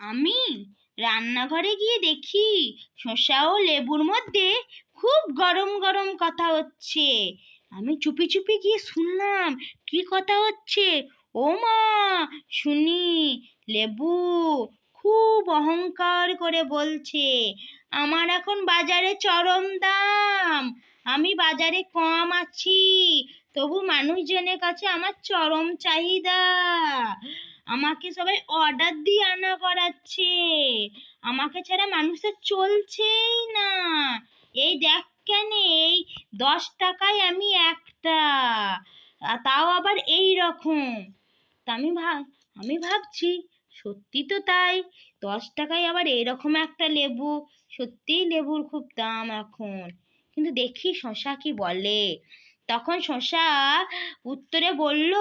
আমি রান্নাঘরে গিয়ে দেখি শসা ও লেবুর মধ্যে খুব গরম গরম কথা হচ্ছে। আমি চুপি চুপি গিয়ে শুনলাম, কি কথা হচ্ছে? ও মা, শুনি, লেবু খুব অহংকার করে বলছে, আমার এখন বাজারে চরম দাম, আমি বাজারে কম আছি, তবু মানুষজনের কাছে আমার চরম চাহিদা। আমাকে সবাই অর্ডার দিয়ে আনা করাচ্ছে। আমাকে ছাড়া মানুষের চলছেই না। এই দেখ কেন, এই দশ টাকায় আমি একটা। তাও আবার এই রকম। তা আমি ভাব আমি ভাবছি, সত্যি তো তাই, দশ টাকায় আবার এরকম একটা লেবু, সত্যিই লেবুর খুব দাম এখন। কিন্তু দেখি শশা কি বলে? তখন শশা উত্তরে বলল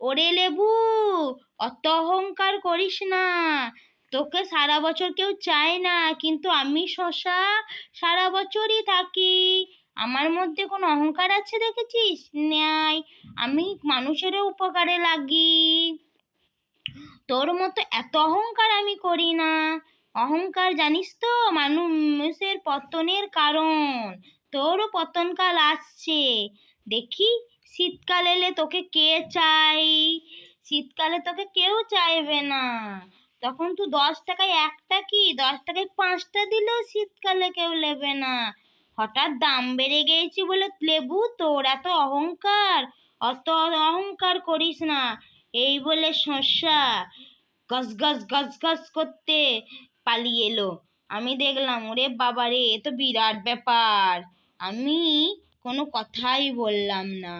ওরে লেবু, অত অহংকার করিস না। তোকে সারা বছর কেউ চায় না, কিন্তু আমি শশা সারা বছরই থাকি। আমার মধ্যে কোনো অহংকার আছে দেখেছিস? ন্যায় আমি মানুষেরও উপকারে লাগি। তোর মতো এত অহংকার আমি করি না। অহংকার জানিস তো, মানুষের পতনের কারণ। তোরও পতনকাল আসছে। দেখি শীতকাল এলে তোকে কে চাই? শীতকালে তোকে কেউ চাইবে না। তখন তুই দশ টাকায় একটা কি? দশ টাকায় পাঁচটা দিলেও শীতকালে কেউ নেবে না। হঠাৎ দাম বেড়ে গিয়েছে বলে লেবু, তোর এত অহংকার। অত অহংকার করিস না। এই বলে শসা গস গস গস গস করতে পালিয়ে এলো। আমি দেখলাম, ওরে বাবারে, এ তো বিরাট ব্যাপার। আমি কোনো কথাই বললাম না।